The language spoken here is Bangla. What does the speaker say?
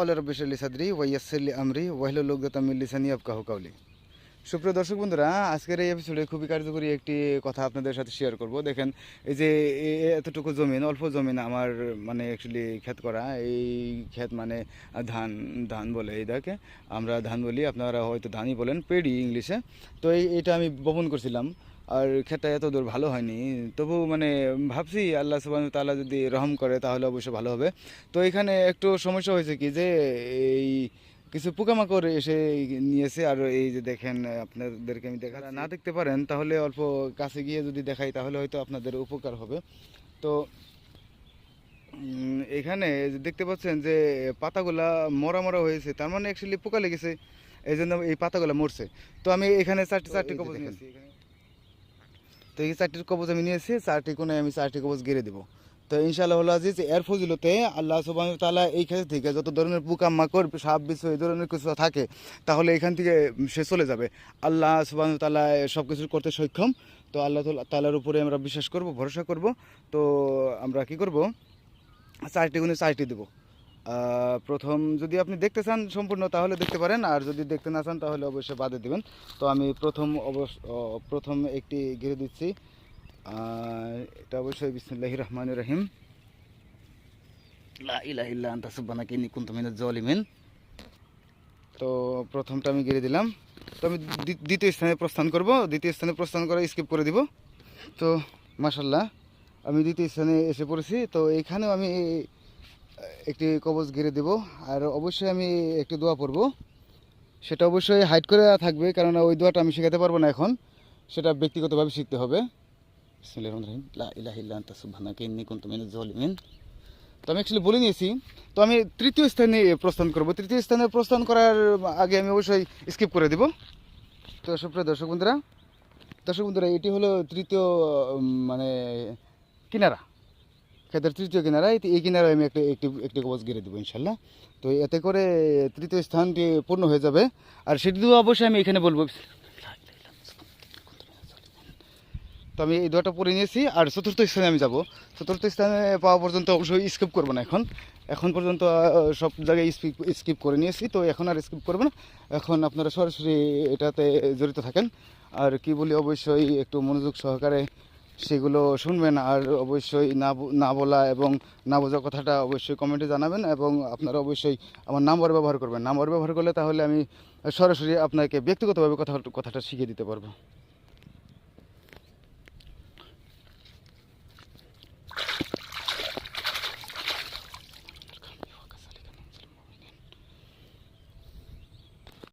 অলের বিশালী সাদ্রি ওয়াইয়াসলি আমরি ওয়াহিল লোকদাতামিল্লিসানি আবকাহু কাউলি সুপ্রিয় দর্শক বন্ধুরা, আজকের এই এপিসোডে খুবই কার্যকরী একটি কথা আপনাদের সাথে শেয়ার করব। দেখেন, এই যে এতটুকু জমিন, অল্প জমিন আমার মানে অ্যাকচুয়ালি ক্ষেত করা। এই ক্ষেত মানে ধান ধান বলে এটাকে। আমরা ধান বলি, আপনারা হয়তো ধানই বলেন, পেডি ইংলিশে। তো এইটা আমি বপন করছিলাম। আর ক্ষেতটা এত দূর ভালো হয়নি। তবু মানে ভাবছি আল্লাহ সুবাহ তাআলা যদি রহম করে তাহলে অবশ্যই ভালো হবে। তো এখানে একটু সমস্যা হয়েছে কি যে এই কিছু পোকামাকড় এসে নিয়েছে আর এই যে দেখেন আপনাদেরকে আমি দেখা না দেখতে পারেন তাহলে অল্প কাছে গিয়ে যদি দেখাই তাহলে হয়তো আপনাদের উপকার হবে। তো এখানে দেখতে পাচ্ছেন যে পাতাগুলা মরা মরা হয়েছে তার মানে অ্যাকচুয়ালি পোকা লেগেছে। এই জন্য এই পাতাগুলা মরছে। তো আমি এখানে চারটি চারটি কবজ নিয়েছি। তো এই চারটির কবজ আমি নিয়েছি চারটি কোণে আমি চারটি কবজ গেড়ে দেবো। তো ইনশাআল্লাহ হল আজিজ, এর ফজিলতে আল্লাহ সুবাহ তাআলা এই ক্ষেত্র থেকে যত ধরনের পোকা মাকড় সাপ, বিষ এই ধরনের কিছু থাকে, তাহলে এখান থেকে সে চলে যাবে। আল্লাহ সুবাহ তাআলা সব কিছু করতে সক্ষম। তো আল্লাহ তালার উপরে আমরা বিশ্বাস করব, ভরসা করব। তো আমরা কি করব? চারটি গুণে চারটি দেবো। প্রথম যদি আপনি দেখতে চান সম্পূর্ণ, তাহলে দেখতে পারেন। আর যদি দেখতে না চান, তাহলে অবশ্যই বাদে দেবেন। তো আমি প্রথম অবশ্য প্রথম একটি ঘিরে দিচ্ছি। এটা অবশ্যই বিসমুল্লাহ রহমান রহিম। লা ইলাহা ইল্লা আনতা, সুবহানাকা, ইন্নী কুনতু তো প্রথমটা আমি গিরে দিলাম। তো আমি দ্বি- দ্বিতীয় স্থানে প্রস্থান করব। দ্বিতীয় স্থানে প্রস্থান করে স্কিপ করে দিব। তো মাশাল্লাহ আমি দ্বিতীয় স্থানে এসে পড়েছি। তো এখানেও আমি একটি কবজ ঘিরে দেব। আর অবশ্যই আমি একটি দোয়া পড়ব। সেটা অবশ্যই হাইড করে থাকবে কারণ ওই দোয়াটা আমি শেখাতে পারব না এখন। সেটা ব্যক্তিগতভাবে শিখতে হবে। তো আমি অ্যাকচুয়ালি বলে নিয়েছি। তো আমি তৃতীয় স্থানে প্রস্থান করব। তৃতীয় স্থানে প্রস্থান করার আগে আমি অবশ্যই স্কিপ করে দেব। তো সুপ্রিয় দর্শক বন্ধুরা দর্শক বন্ধুরা, এটি হলো তৃতীয় মানে কিনারা। ক্ষেতের তৃতীয় কিনারা, এই কিনারায় আমি একটা একটি একটি কবচ গেড়ে দেবো, ইনশাল্লাহ। তো এতে করে তৃতীয় স্থানটি পূর্ণ হয়ে যাবে। আর সেটি তো অবশ্যই আমি এখানে বলব, তো আমি এই দুটা পরে নিয়েছি, আর চতুর্থ স্থানে আমি যাব। চতুর্থ স্থানে পাওয়া পর্যন্ত অবশ্যই স্কিপ করব না এখন। এখন পর্যন্ত সব জায়গায় স্কিপ স্কিপ করে নিয়েছি, তো এখন আর স্কিপ করব না। এখন আপনারা সরাসরি এটাতে জড়িত থাকেন। আর কি বলি, অবশ্যই একটু মনোযোগ সহকারে সেগুলো শুনবেন আর অবশ্যই না না বলা এবং না বোঝা কথাটা অবশ্যই কমেন্টে জানাবেন এবং আপনারা অবশ্যই আমার নাম্বার ব্যবহার করবেন। নাম্বার ব্যবহার করলে তাহলে আমি সরাসরি আপনাকে ব্যক্তিগতভাবে কথা কথাটা শিখিয়ে দিতে পারব।